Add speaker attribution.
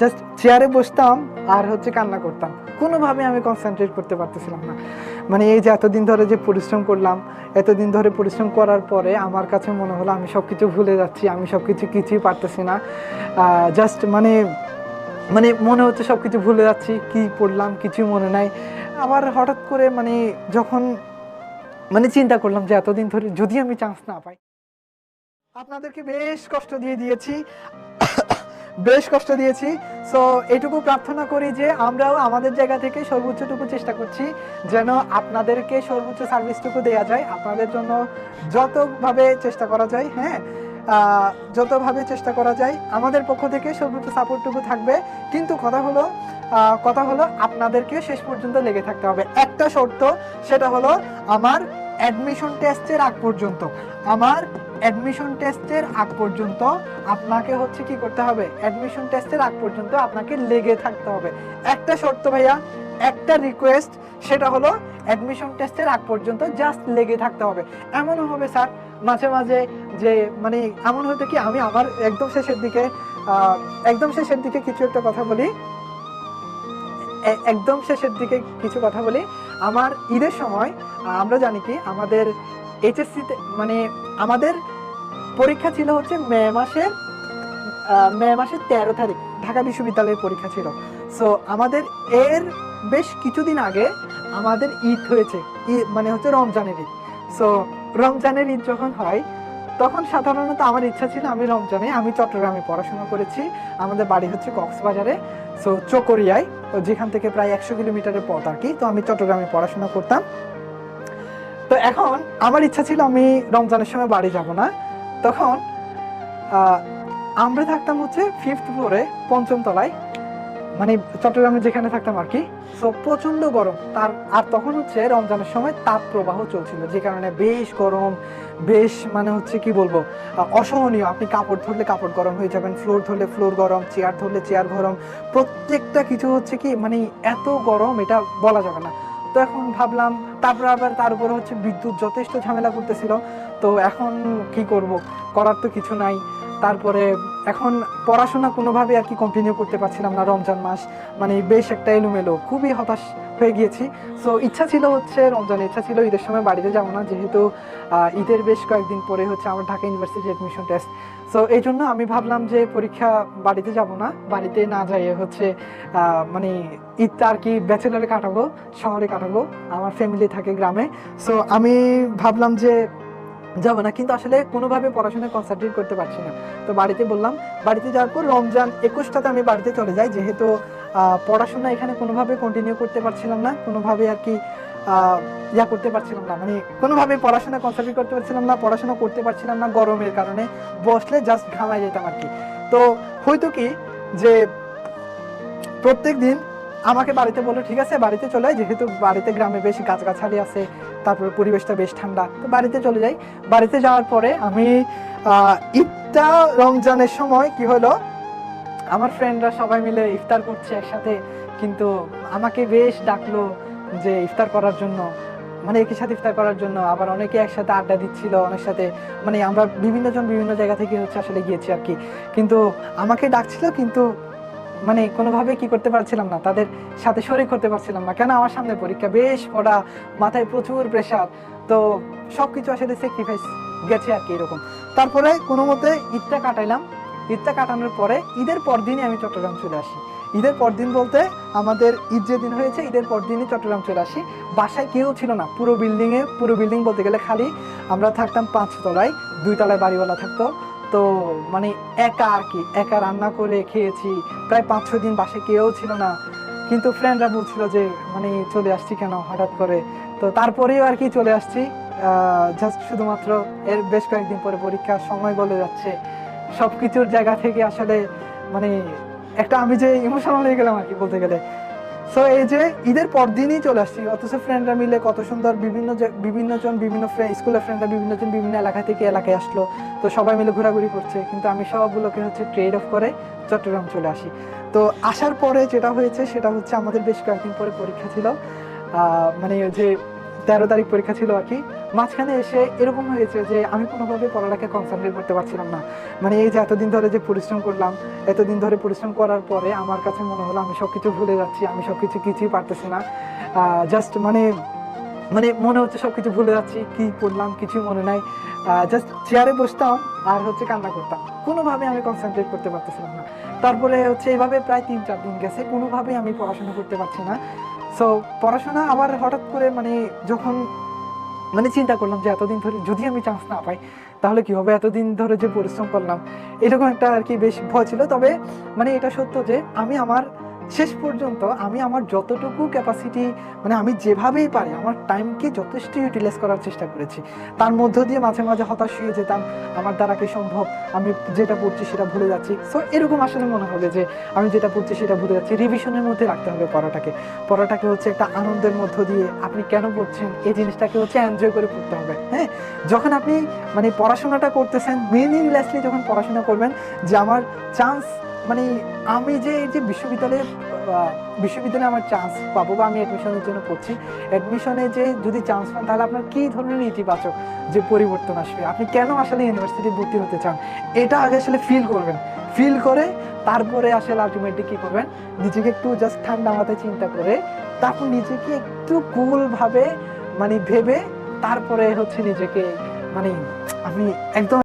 Speaker 1: Just চেয়ারে বসতাম আর হচ্ছে কান্না করতাম। কোনোভাবে আমি কনসেন্ট্রেট করতে পারতেছিলাম না। মানে এই যে এতদিন ধরে যে পরিশ্রম করলাম, এতদিন ধরে পরিশ্রম করার পরে আমার কাছে মনে হলো আমি সব কিছু ভুলে যাচ্ছি, আমি সব কিছু কিছুই পারতেছি না। জাস্ট মানে মানে মনে হচ্ছে সব কিছু ভুলে যাচ্ছি, কি পড়লাম কিছুই মনে নাই। আবার হঠাৎ করে মানে যখন মানে চিন্তা করলাম যে এতদিন ধরে যদি আমি চান্স না পাই, আপনাদেরকে বেশ কষ্ট দিয়ে দিয়েছি। বেশ কষ্ট দিয়েছি। সো এটুকু প্রার্থনা করি যে আমরাও আমাদের জায়গা থেকে সর্বোচ্চটুকু চেষ্টা করছি যেন আপনাদেরকে সর্বোচ্চ সার্ভিসটুকু দেওয়া যায়। আপনাদের জন্য যতভাবে চেষ্টা করা যায় হ্যাঁ যতভাবে চেষ্টা করা যায়, আমাদের পক্ষ থেকে সর্বোচ্চ সাপোর্টটুকু থাকবে। কিন্তু কথা হলো কথা হলো আপনাদেরকে শেষ পর্যন্ত লেগে থাকতে হবে। একটা শর্ত, সেটা হলো আমার অ্যাডমিশন টেস্টের আগ পর্যন্ত। আমার অ্যাডমিশন টেস্টের আগ পর্যন্ত আপনাকে হচ্ছে কি করতে হবে? অ্যাডমিশন টেস্টের আগ পর্যন্ত আপনাকে লেগে থাকতে হবে। একটা শর্ত ভাইয়া, একটা রিকোয়েস্ট সেটা হলো অ্যাডমিশন টেস্টের আগ পর্যন্ত জাস্ট লেগে থাকতে হবে। এমনও হবে স্যার, মাঝে মাঝে যে মানে এমন হতে কি আমি আমার একদম শেষের দিকে একদম শেষের দিকে কিছু একটা কথা বলি। একদম শেষের দিকে কিছু কথা বলি। আমার ঈদের সময়, আমরা জানি কি, আমাদের এইচএসসিতে মানে আমাদের পরীক্ষা ছিল হচ্ছে মে মাসের মে মাসের তেরো তারিখ, ঢাকা বিশ্ববিদ্যালয়ের পরীক্ষা ছিল। সো আমাদের এর বেশ কিছুদিন আগে আমাদের ঈদ হয়েছে, ঈদ মানে হচ্ছে রমজানের ঈদ। সো রমজানের ঈদ যখন হয়, তখন সাধারণত আমার ইচ্ছা ছিল আমি রমজানে, আমি চট্টগ্রামে পড়াশোনা করেছি, আমাদের বাড়ি হচ্ছে কক্সবাজারে সো চকরিয়ায়, তো যেখান থেকে প্রায় একশো কিলোমিটারের পথ আর কি, তো আমি চট্টগ্রামে পড়াশোনা করতাম। তো এখন আমার ইচ্ছা ছিল আমি রমজানের সময় বাড়ি যাব না তখন আমরা থাকতাম হচ্ছে ফিফথ ফ্লোরে পঞ্চম তলায়। মানে চট্টগ্রামে যেখানে থাকতাম আর কি। সো প্রচণ্ড গরম। তার, আর তখন হচ্ছে রমজানের সময় তাপ প্রবাহ চলছিল, যে কারণে বেশ গরম, বেশ মানে হচ্ছে কি বলব অসহনীয়। আপনি কাপড় ধরলে কাপড় গরম হয়ে যাবেন ফ্লোর ধরলে ফ্লোর গরম চেয়ার ধরলে চেয়ার গরম। প্রত্যেকটা কিছু হচ্ছে কি মানে এত গরম, এটা বলা যাবে না। তো এখন ভাবলাম, তারপর আবার তার উপরে হচ্ছে বিদ্যুৎ যথেষ্ট ঝামেলা করতেছিল। তো এখন কি করব? করার তো কিছু নাই। তারপরে এখন পড়াশোনা কোনোভাবে আর কি কন্টিনিউ করতে পারছিলাম না রমজান মাস। মানে বেশ একটা এলোমেলো, খুবই হতাশ হয়ে গিয়েছি। সো ইচ্ছা ছিল হচ্ছে রমজান, ইচ্ছা ছিল ঈদের সময় বাড়িতে যাব না। যেহেতু ঈদের বেশ কয়েকদিন পরে হচ্ছে আমার Dhaka university admission test so এই জন্য আমি ভাবলাম যে পরীক্ষা বাড়িতে যাব না। বাড়িতে না যাইয়ে হচ্ছে মানে ঈদটা আর কি ব্যাচেলারে কাটাবো, শহরে কাটাবো। আমার ফ্যামিলি থাকে গ্রামে। সো আমি ভাবলাম যে যাব না, কিন্তু আসলে কোনোভাবে পড়াশোনা কনসেন্ট্রেট করতে পারছি না। তো বাড়িতে বললাম, বাড়িতে যাওয়ার পর রমজান একুশটাতে আমি বাড়িতে চলে যাই, যেহেতু পড়াশোনা এখানে কোনোভাবে কন্টিনিউ করতে পারছিলাম না, কোনোভাবে আর কি ইয়া করতে পারছিলাম না মানে কোনোভাবে পড়াশোনা কনসেন্ট্রেট করতে পারছিলাম না, পড়াশোনা করতে পারছিলাম না গরমের কারণে, বসলে জাস্ট ঘামাই যেতাম আর কি। তো হয়তো কি যে প্রত্যেক দিন আমাকে বাড়িতে বলল, ঠিক আছে, বাড়িতে চলে যেহেতু বাড়িতে গ্রামে বেশি গাছগাছালি আছে তারপরে পরিবেশটা বেশ ঠান্ডা। তো বাড়িতে চলে যাই। বাড়িতে যাওয়ার পরে আমি ঈদটা রমজানের সময় কি হলো? আমার ফ্রেন্ডরা সবাই মিলে ইফতার করছে একসাথে। কিন্তু আমাকে বেশ ডাকলো যে ইফতার করার জন্য। মানে একই সাথে ইফতার করার জন্য। আবার অনেকে একসাথে আড্ডা দিচ্ছিল অনেক সাথে। মানে আমরা বিভিন্ন জন বিভিন্ন জায়গা থেকে হচ্ছে আসলে গিয়েছি আর কি। কিন্তু আমাকে ডাকছিল কিন্তু মানে কোনোভাবে কি করতে পারছিলাম না, তাদের সাথে শরিক করতে পারছিলাম না। কেন আমার সামনে পরীক্ষা? বেশ পড়া, মাথায় প্রচুর প্রেশার তো সবকিছু আসলে স্যাক্রিফাইস গেছে আর কি এরকম। তারপরে কোনো মতে ঈদটা কাটাইলাম। ঈদটা কাটানোর পরে ঈদের পর দিনই আমি চট্টগ্রাম চলে আসি। ঈদের পর দিন বলতে আমাদের ঈদ যেদিন হয়েছে, ঈদের পর দিনই চট্টগ্রাম চলে আসি। বাসায় কেউ ছিল না, পুরো বিল্ডিংয়ে পুরো বিল্ডিং বলতে গেলে খালি আমরা থাকতাম পাঁচ তলায় দুই তলায় বাড়িওয়ালা থাকতো। তো মানে একা আর কি, একা রান্না করে খেয়েছি। প্রায় পাঁচ, ছয় দিন বাসায় কেউ ছিল না। কিন্তু ফ্রেন্ডরা বলছিল যে মানে চলে আসছি কেন হঠাৎ করে? তো তারপরেও আর কি চলে আসছি। জাস্ট শুধুমাত্র এর বেশ কয়েকদিন পরে পরীক্ষার সময় বলে যাচ্ছে। সব কিছুর জায়গা থেকে আসলে মানে একটা আমি যে ইমোশনাল হয়ে গেলাম আর কি বলতে গেলে। সো এই যে ঈদের পর দিনই চলে আসছি, অথচ ফ্রেন্ডরা মিলে কত সুন্দর বিভিন্ন বিভিন্ন জন, বিভিন্ন স্কুলের ফ্রেন্ডরা বিভিন্ন জন বিভিন্ন এলাকা থেকে এলাকায় আসলো। তো সবাই মিলে ঘোরাঘুরি করছে, কিন্তু আমি সবগুলোকে হচ্ছে ট্রেড অফ করে চট্টগ্রাম চলে আসি। তো আসার পরে যেটা হয়েছে, সেটা হচ্ছে আমাদের বেশ কয়েকদিন পরে পরীক্ষা ছিল। মানে যে তেরো তারিখ পরীক্ষা ছিল আর কি। মাঝখানে এসে এরকম হয়েছে যে আমি কোনোভাবে পড়ালেখা কনসেন্ট্রেট করতে পারছিলাম না। মানে এই যে এতদিন ধরে যে পরিশ্রম করলাম, এতদিন ধরে পরিশ্রম করার পরে আমার কাছে মনে হলো আমি সব কিছু ভুলে যাচ্ছি, আমি সব কিছু কিছুই পারতেছি না। জাস্ট মানে মানে মনে হচ্ছে সব কিছু ভুলে যাচ্ছি, কি করলাম কিছুই মনে নাই। জাস্ট চেয়ারে বসতাম আর হচ্ছে কান্না করতাম। কোনোভাবে আমি কনসেন্ট্রেট করতে পারতেছিলাম না। তারপরে হচ্ছে এইভাবে প্রায় তিন চার দিন গেছে, কোনোভাবেই আমি পড়াশোনা করতে পারছি না। সো পড়াশোনা আবার হঠাৎ করে মানে যখন মানে চিন্তা করলাম যে এতদিন ধরে যদি আমি চান্স না পাই, তাহলে কি হবে? এতদিন ধরে যে পরিশ্রম করলাম, এরকম একটা আর কি বেশ ভয় ছিল। তবে মানে এটা সত্য যে আমি আমার শেষ পর্যন্ত আমি আমার যতটুকু ক্যাপাসিটি মানে আমি যেভাবেই পারি, আমার টাইমকে যথেষ্ট ইউটিলাইজ করার চেষ্টা করেছি। তার মধ্য দিয়ে মাঝে মাঝে হতাশ হয়ে যেতাম, আমার দ্বারা কি সম্ভব? আমি যেটা পড়ছি সেটা ভুলে যাচ্ছি। সো এরকম আসলে মনে হবে যে, আমি যেটা পড়ছি সেটা ভুলে যাচ্ছি। রিভিশনের মধ্যে রাখতে হবে পড়াটাকে। পড়াটাকে হচ্ছে একটা আনন্দের মধ্য দিয়ে আপনি কেন পড়ছেন? এই জিনিসটাকে হচ্ছে এনজয় করে পড়তে হবে। হ্যাঁ? যখন আপনি মানে পড়াশোনাটা করতেছেন মিনিংলেসলি যখন পড়াশোনা করবেন, যে আমার চান্স মানে আমি যে এই যে বিশ্ববিদ্যালয়ে বিশ্ববিদ্যালয়ে আমার চান্স পাবো বা আমি অ্যাডমিশনের জন্য পড়ছি অ্যাডমিশনে যে যদি চান্স পান, তাহলে আপনার কী ধরনের ইতিবাচক যে পরিবর্তন আসবে? আপনি কেন আসলে ইউনিভার্সিটি ভর্তি হতে চান? এটা আগে আসলে ফিল করবেন। ফিল করে তারপরে আসলে আলটিমেটলি কী করবেন? নিজেকে একটু জাস্ট ঠান্ডা মাথায় চিন্তা করে তারপর নিজেকে একটু কুলভাবে মানে ভেবে তারপরে হচ্ছে নিজেকে মানে আমি একদম